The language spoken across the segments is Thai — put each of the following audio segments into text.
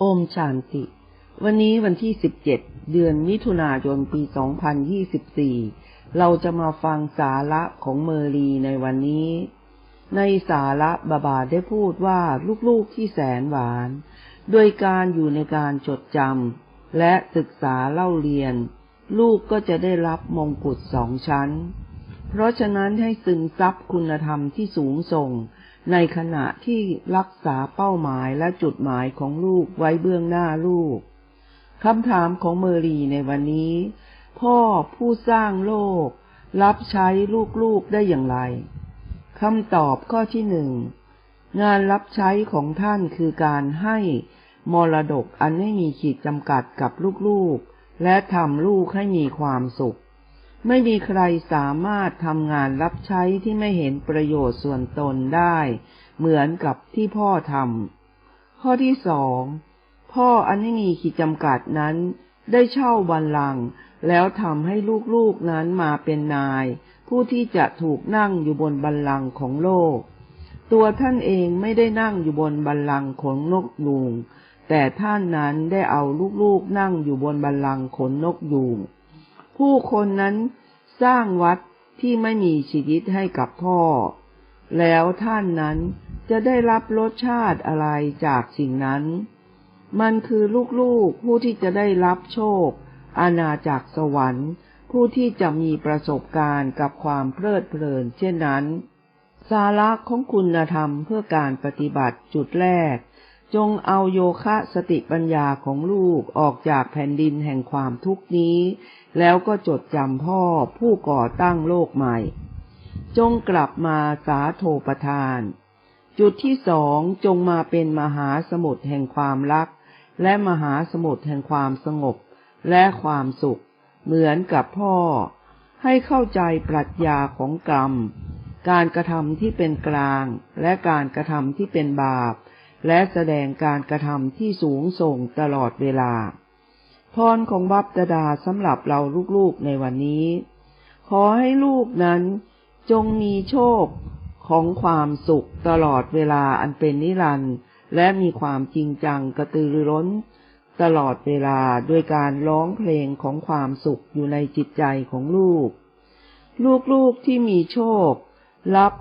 โอมชานติ วันนี้วันที่ 17 เดือนมิถุนายนปี 2024 เราจะมาฟังสาระของเมอรีในวันนี้ ในสาระบาบาได้พูดว่าลูกๆที่แสนหวาน โดยการอยู่ในการจดจำและศึกษาเล่าเรียน ลูกก็จะได้รับมงกุฎสองชั้น เพราะฉะนั้นให้ซึมซับคุณธรรมที่สูงส่ง ในขณะที่รักษาเป้าหมายและจุดหมายของลูกไว้เบื้องหน้าลูก คำถามของเมอรีในวันนี้ พ่อผู้สร้างโลก รับใช้ลูกๆได้อย่างไร คำตอบข้อที่หนึ่ง งานรับใช้ของท่านคือการให้มรดกอันไม่มีขีดจำกัดกับลูกๆ และทำลูกให้มีความสุข ไม่มีใครสามารถทำงานรับใช้ที่ไม่เห็นประโยชน์ส่วนตนได้ เหมือนกับที่พ่อทำข้อที่สองพ่ออันไม่มีขีดจำกัดนั้น ได้เช่าบัลลังก์แล้วทำให้ลูกๆนั้นมาเป็นนาย ผู้ที่จะถูกนั่งอยู่บนบัลลังก์ของโลก ตัวท่านเองไม่ได้นั่งอยู่บนบัลลังก์ขนนกยูงแต่ท่านนั้นได้เอาลูกๆนั่งอยู่บนบัลลังก์ขนนกยูง ผู้คนนั้นสร้างวัดที่ไม่มีชีวิตให้กับพ่อ แล้วท่านนั้นจะได้รับรสชาติอะไรจากสิ่งนั้น มันคือลูกๆผู้ที่จะได้รับโชค อาณาจักรสวรรค์ ผู้ที่จะมีประสบการณ์กับความเพลิดเพลินเช่นนั้น สาระของคุณธรรมเพื่อการปฏิบัติจุดแรก จงเอาโยคะสติปัญญาของลูกออกจากแผ่นดินแห่งความทุกนี้ แล้วก็จดจำพ่อผู้ก่อตั้งโลกใหม่ จงกลับมาสาโทประทาน จุดที่สองจงมาเป็นมหาสมุทรแห่งความรัก และมหาสมุทรแห่งความสงบ และความสุข เหมือนกับพ่อ ให้เข้าใจปรัชญาของกรรม การกระทำที่เป็นกลาง และการกระทำที่เป็นบาป และแสดงการกระทำที่สูงส่งตลอดเวลา พรของบัพตดาสำหรับเราลูกๆในวันนี้ ขอให้ลูกนั้นจงมีโชคของความสุขตลอดเวลาอันเป็นนิรันดร์และมีความจริงจังกระตือรือร้น ตลอดเวลาด้วยการร้องเพลงของความสุขอยู่ในจิตใจของลูก ลูกๆที่มีโชครับ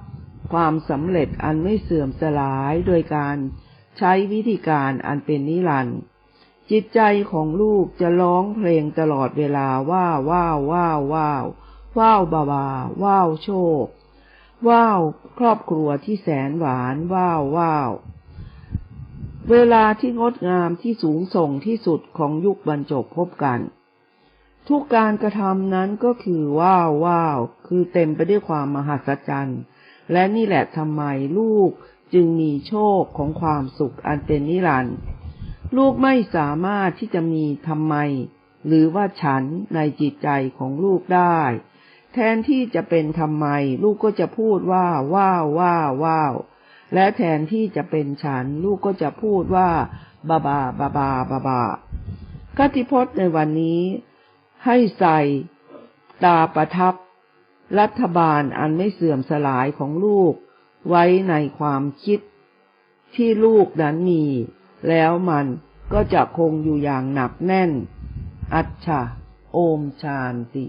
ความสำเร็จอันไม่เสื่อมสลายโดยการ ใช้วิธีการอันเป็นนิรันดร์จิตใจของลูกจะร้องเพลงตลอดเวลาว่าว้าวว้าวว้าวว้าวบาบาว้าวโชค ว้าวครอบครัวที่แสนหวานว้าวว้าวเวลาที่งดงามที่สูงส่งที่สุดของยุคบรรจบพบกัน ทุกการกระทำนั้นก็คือว้าวว้าวคือเต็มไปด้วยความมหัศจรรย์ และนี่แหละทำไมลูก จึงมีโชคของความสุขอันเป็นนิรันดร์ลูกไม่สามารถที่จะมีทำไม หรือว่าฉันในจิตใจของลูกได้ แทนที่จะเป็นทำไม ลูกก็จะพูดว่าว้าวว้าวว้าวและแทนที่จะเป็นฉัน ลูกก็จะพูดว่าบาบาบาบาบาบากติพจน์ในวันนี้ ให้ใส่ตาประทับ รัฐบาลอันไม่เสื่อมสลายของลูก ไว้ในความคิด ที่ลูกนั้นมี แล้วมันก็จะคงอยู่อย่างหนักแน่น อัจฉะโอมชานติ